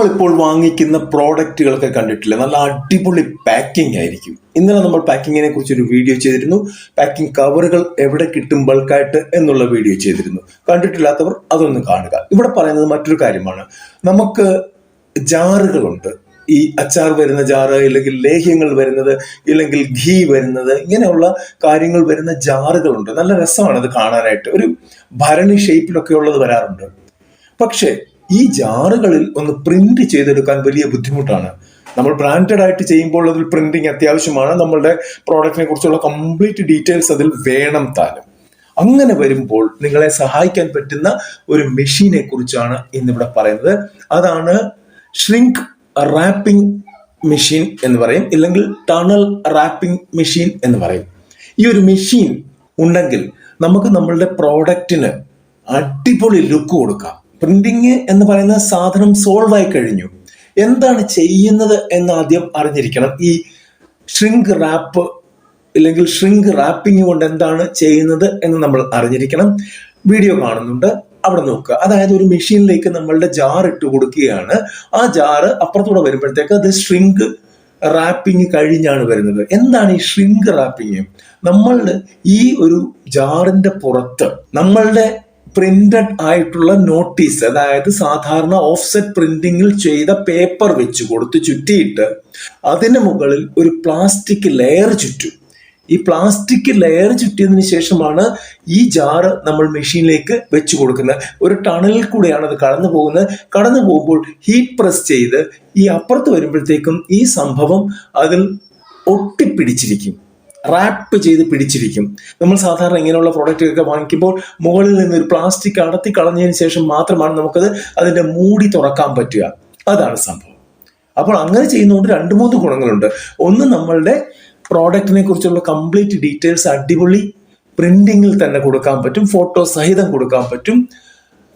നമ്മളിപ്പോൾ വാങ്ങിക്കുന്ന പ്രോഡക്റ്റുകളൊക്കെ കണ്ടിട്ടില്ല? നല്ല അടിപൊളി പാക്കിംഗ് ആയിരിക്കും. ഇന്നലെ നമ്മൾ പാക്കിങ്ങിനെ കുറിച്ച് ഒരു വീഡിയോ ചെയ്തിരുന്നു. പാക്കിംഗ് കവറുകൾ എവിടെ കിട്ടും ബൾക്കായിട്ട് എന്നുള്ള വീഡിയോ ചെയ്തിരുന്നു. കണ്ടിട്ടില്ലാത്തവർ അതൊന്ന് കാണുക. ഇവിടെ പറയുന്നത് മറ്റൊരു കാര്യമാണ്. നമുക്ക് ജാറുകളുണ്ട്. ഈ അച്ചാർ വരുന്ന ജാറ് ഇല്ലെങ്കിൽ ലേഹ്യങ്ങൾ വരുന്നത് ഇല്ലെങ്കിൽ ഘീ വരുന്നത് ഇങ്ങനെയുള്ള കാര്യങ്ങൾ വരുന്ന ജാറുകളുണ്ട്. നല്ല രസമാണ് അത് കാണാനായിട്ട്. ഒരു ഭരണി ഷേപ്പിലൊക്കെ ഉള്ളത് വരാറുണ്ട്. പക്ഷേ ഈ ജാറുകളിൽ ഒന്ന് പ്രിന്റ് ചെയ്തെടുക്കാൻ വലിയ ബുദ്ധിമുട്ടാണ്. നമ്മൾ ബ്രാൻഡഡ് ആയിട്ട് ചെയ്യുമ്പോൾ അതിൽ പ്രിന്റിങ് അത്യാവശ്യമാണ്. നമ്മളുടെ പ്രോഡക്റ്റിനെ കുറിച്ചുള്ള കംപ്ലീറ്റ് ഡീറ്റെയിൽസ് അതിൽ വേണം താനും. അങ്ങനെ വരുമ്പോൾ നിങ്ങളെ സഹായിക്കാൻ പറ്റുന്ന ഒരു മെഷീനെ കുറിച്ചാണ് ഇന്നിവിടെ പറയുന്നത്. അതാണ് ഷ്രിങ്ക് റാപ്പിംഗ് മെഷീൻ എന്ന് പറയും. ഇല്ലെങ്കിൽ ടണൽ റാപ്പിംഗ് മെഷീൻ എന്ന് പറയും. ഈ ഒരു മെഷീൻ ഉണ്ടെങ്കിൽ നമുക്ക് നമ്മളുടെ പ്രോഡക്റ്റിന് അടിപൊളി ലുക്ക് കൊടുക്കാം. പ്രിന്റിങ് എന്ന് പറയുന്ന സാധനം സോൾവ് ആയി കഴിഞ്ഞു. എന്താണ് ചെയ്യുന്നത് എന്ന് ആദ്യം അറിഞ്ഞിരിക്കണം. ഈ ഷ്രിങ്ക് റാപ്പ് അല്ലെങ്കിൽ ഷ്രിങ്ക് റാപ്പിംഗ് കൊണ്ട് എന്താണ് ചെയ്യുന്നത് എന്ന് നമ്മൾ അറിഞ്ഞിരിക്കണം. വീഡിയോ കാണുന്നുണ്ട്. അവിടെ നോക്കുക. അതായത് ഒരു മെഷീനിലേക്ക് നമ്മളുടെ ജാർ ഇട്ട് കൊടുക്കുകയാണ്. ആ ജാറ് അപ്പുറത്തൂടെ വരുമ്പോഴത്തേക്ക് അത് ഷ്രിങ്ക് റാപ്പിംഗ് കഴിഞ്ഞാണ് വരുന്നത്. എന്താണ് ഈ ഷ്രിങ്ക് റാപ്പിംഗ് നമ്മളുടെ ഈ ഒരു ജാറിന്റെ പുറത്ത് നമ്മളുടെ പ്രിന്റഡ് ആയിട്ടുള്ള നോട്ടീസ് അതായത് സാധാരണ ഓഫ്സെറ്റ് പ്രിന്റിങ്ങിൽ ചെയ്ത പേപ്പർ വെച്ച് കൊടുത്ത് ചുറ്റിയിട്ട് അതിന് മുകളിൽ ഒരു പ്ലാസ്റ്റിക് ലെയർ ചുറ്റും. ഈ പ്ലാസ്റ്റിക് ലെയർ ചുറ്റിയതിന് ശേഷമാണ് ഈ ജാറ് നമ്മൾ മെഷീനിലേക്ക് വെച്ച് കൊടുക്കുന്നത്. ഒരു ടണലിൽ കൂടെയാണ് അത് കടന്നു പോകുന്നത്. കടന്നു പോകുമ്പോൾ ഹീറ്റ് പ്രസ് ചെയ്ത് ഈ അപ്പുറത്ത് വരുമ്പോഴത്തേക്കും ഈ സംഭവം അതിൽ ഒട്ടിപ്പിടിച്ചിരിക്കും. റാപ്പ് ചെയ്ത് പിടിച്ചിരിക്കും. നമ്മൾ സാധാരണ ഇങ്ങനെയുള്ള പ്രോഡക്റ്റുകളൊക്കെ വാങ്ങിക്കുമ്പോൾ മുകളിൽ നിന്ന് ഒരു പ്ലാസ്റ്റിക് അടത്തി കളഞ്ഞതിന് ശേഷം മാത്രമാണ് നമുക്കത് അതിന്റെ മൂടി തുറക്കാൻ പറ്റുക. അതാണ് സംഭവം. അപ്പോൾ അങ്ങനെ ചെയ്യുന്നതുകൊണ്ട് രണ്ട് മൂന്ന് ഗുണങ്ങളുണ്ട്. ഒന്ന് നമ്മളുടെ പ്രോഡക്റ്റിനെ കുറിച്ചുള്ള കംപ്ലീറ്റ് ഡീറ്റെയിൽസ് അടിപൊളി പ്രിന്റിങ്ങിൽ തന്നെ കൊടുക്കാൻ പറ്റും ഫോട്ടോ സഹിതം കൊടുക്കാൻ പറ്റും.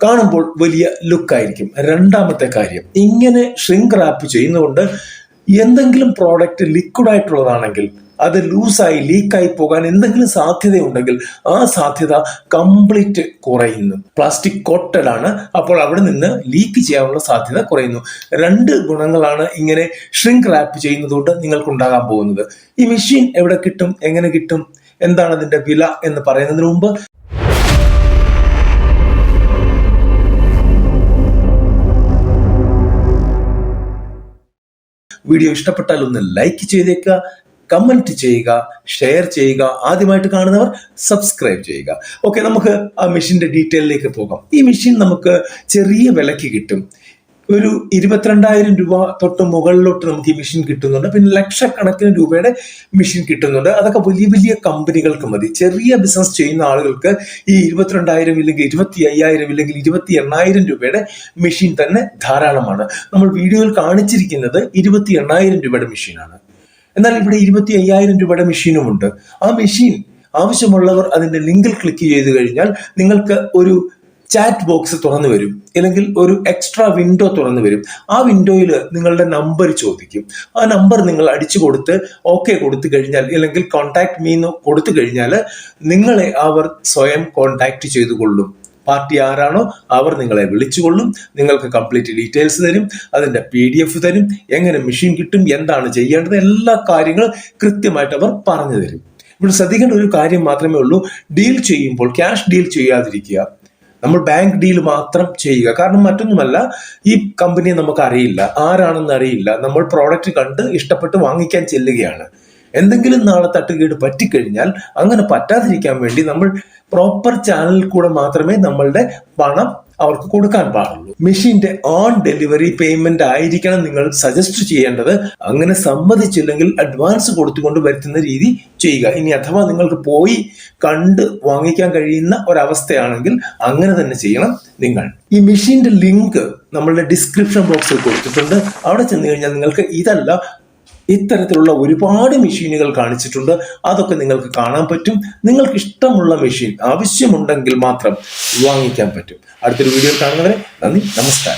കാണുമ്പോൾ വലിയ ലുക്കായിരിക്കും രണ്ടാമത്തെ കാര്യം ഇങ്ങനെ ഷ്രിങ്ക് റാപ്പ് ചെയ്യുന്നതുകൊണ്ട് എന്തെങ്കിലും പ്രോഡക്റ്റ് ലിക്വിഡ് ആയിട്ടുള്ളതാണെങ്കിൽ അത് ലൂസായി ലീക്കായി പോകാൻ എന്തെങ്കിലും സാധ്യതയുണ്ടെങ്കിൽ ആ സാധ്യത കംപ്ലീറ്റ് കുറയുന്നു. പ്ലാസ്റ്റിക് കോട്ടഡ് ആണ്. അപ്പോൾ അവിടെ നിന്ന് ലീക്ക് ചെയ്യാനുള്ള സാധ്യത കുറയുന്നു. രണ്ട് ഗുണങ്ങളാണ് ഇങ്ങനെ ഷ്രിങ്ക് റാപ്പ് ചെയ്യുന്നതുകൊണ്ട് നിങ്ങൾക്കുണ്ടാകാൻ പോകുന്നത്. ഈ മെഷീൻ എവിടെ കിട്ടും? എങ്ങനെ കിട്ടും? എന്താണ് അതിന്റെ വില എന്ന് പറയുന്നതിന് മുമ്പ് വീഡിയോ ഇഷ്ടപ്പെട്ടാൽ ഒന്ന് ലൈക്ക് ചെയ്തേക്കുക. കമന്റ് ചെയ്യുക ഷെയർ ചെയ്യുക ആദ്യമായിട്ട് കാണുന്നവർ സബ്സ്ക്രൈബ് ചെയ്യുക. ഓക്കെ നമുക്ക് ആ മെഷീന്റെ ഡീറ്റെയിലേക്ക് പോകാം. ഈ മെഷീൻ നമുക്ക് ചെറിയ വിലയ്ക്ക് കിട്ടും. ഒരു ഇരുപത്തിരണ്ടായിരം രൂപ തൊട്ട് മുകളിലോട്ട് നമുക്ക് ഈ മെഷീൻ കിട്ടുന്നുണ്ട്. പിന്നെ ലക്ഷക്കണക്കിന് രൂപയുടെ മെഷീൻ കിട്ടുന്നുണ്ട്. അതൊക്കെ വലിയ വലിയ കമ്പനികൾക്ക് മതി. ചെറിയ ബിസിനസ് ചെയ്യുന്ന ആളുകൾക്ക് ഈ ഇരുപത്തിരണ്ടായിരം ഇല്ലെങ്കിൽ ഇരുപത്തി അയ്യായിരം ഇല്ലെങ്കിൽ ഇരുപത്തി എണ്ണായിരം രൂപയുടെ മെഷീൻ തന്നെ ധാരാളമാണ്. നമ്മൾ വീഡിയോയിൽ കാണിച്ചിരിക്കുന്നത് ഇരുപത്തി എണ്ണായിരം രൂപയുടെ മെഷീനാണ് എന്നാൽ ഇവിടെ ഇരുപത്തി അയ്യായിരം രൂപയുടെ മെഷീനുമുണ്ട്. ആ മെഷീൻ ആവശ്യമുള്ളവർ അതിന്റെ ലിങ്കിൽ ക്ലിക്ക് ചെയ്ത് കഴിഞ്ഞാൽ നിങ്ങൾക്ക് ഒരു ചാറ്റ് ബോക്സ് തുറന്നു വരും. അല്ലെങ്കിൽ ഒരു എക്സ്ട്രാ വിൻഡോ തുറന്നു വരും. ആ വിൻഡോയിൽ നിങ്ങളുടെ നമ്പർ ചോദിക്കും. ആ നമ്പർ നിങ്ങൾ അടിച്ചു കൊടുത്ത് ഓക്കെ കൊടുത്തു കഴിഞ്ഞാൽ അല്ലെങ്കിൽ കോൺടാക്ട് മീന്ന് കൊടുത്തു കഴിഞ്ഞാൽ നിങ്ങളെ അവർ സ്വയം കോൺടാക്ട് ചെയ്തു കൊള്ളും പാർട്ടി ആരാണോ അവർ നിങ്ങളെ വിളിച്ചുകൊള്ളും നിങ്ങൾക്ക് കംപ്ലീറ്റ് ഡീറ്റെയിൽസ് തരും അതിന്റെ പി ഡി എഫ് തരും എങ്ങനെ മെഷീൻ കിട്ടും എന്താണ് ചെയ്യേണ്ടത് എല്ലാ കാര്യങ്ങളും കൃത്യമായിട്ട് അവർ പറഞ്ഞു തരും. ഇവിടെ ശ്രദ്ധിക്കേണ്ട ഒരു കാര്യം മാത്രമേ ഉള്ളൂ. ഡീൽ ചെയ്യുമ്പോൾ ക്യാഷ് ഡീൽ ചെയ്യാതിരിക്കുക. നമ്മൾ ബാങ്ക് ഡീൽ മാത്രം ചെയ്യുക. കാരണം മറ്റൊന്നുമല്ല ഈ കമ്പനിയെ നമുക്ക് അറിയില്ല ആരാണെന്ന് അറിയില്ല. നമ്മൾ പ്രോഡക്റ്റ് കണ്ട് ഇഷ്ടപ്പെട്ട് വാങ്ങിക്കാൻ ചെല്ലുകയാണ്. എന്തെങ്കിലും നാളെ തട്ടുകേട് പറ്റിക്കഴിഞ്ഞാൽ അങ്ങനെ പറ്റാതിരിക്കാൻ വേണ്ടി നമ്മൾ പ്രോപ്പർ ചാനലിൽ കൂടെ മാത്രമേ നമ്മളുടെ പണം അവർക്ക് കൊടുക്കാൻ പാടുള്ളൂ. മെഷീന്റെ ഓൺ ഡെലിവറി പേയ്മെന്റ് ആയിരിക്കണം നിങ്ങൾ സജസ്റ്റ് ചെയ്യേണ്ടത്. അങ്ങനെ സമ്മതിച്ചില്ലെങ്കിൽ അഡ്വാൻസ് കൊടുത്തുകൊണ്ട് വരുത്തുന്ന രീതി ചെയ്യുക. ഇനി അഥവാ നിങ്ങൾക്ക് പോയി കണ്ട് വാങ്ങിക്കാൻ കഴിയുന്ന ഒരവസ്ഥയാണെങ്കിൽ അങ്ങനെ തന്നെ ചെയ്യണം നിങ്ങൾ. ഈ മെഷീന്റെ ലിങ്ക് നമ്മളുടെ ഡിസ്ക്രിപ്ഷൻ ബോക്സിൽ കൊടുത്തിട്ടുണ്ട്. അവിടെ ചെന്ന് കഴിഞ്ഞാൽ നിങ്ങൾക്ക് ഇതല്ല ഇത്തരത്തിലുള്ള ഒരുപാട് മെഷീനുകൾ കാണിച്ചിട്ടുണ്ട്. അതൊക്കെ നിങ്ങൾക്ക് കാണാൻ പറ്റും. നിങ്ങൾക്ക് ഇഷ്ടമുള്ള മെഷീൻ ആവശ്യമുണ്ടെങ്കിൽ മാത്രം വാങ്ങിക്കാൻ പറ്റും. അടുത്തൊരു വീഡിയോ കാണുന്നവരെ നന്ദി നമസ്കാരം.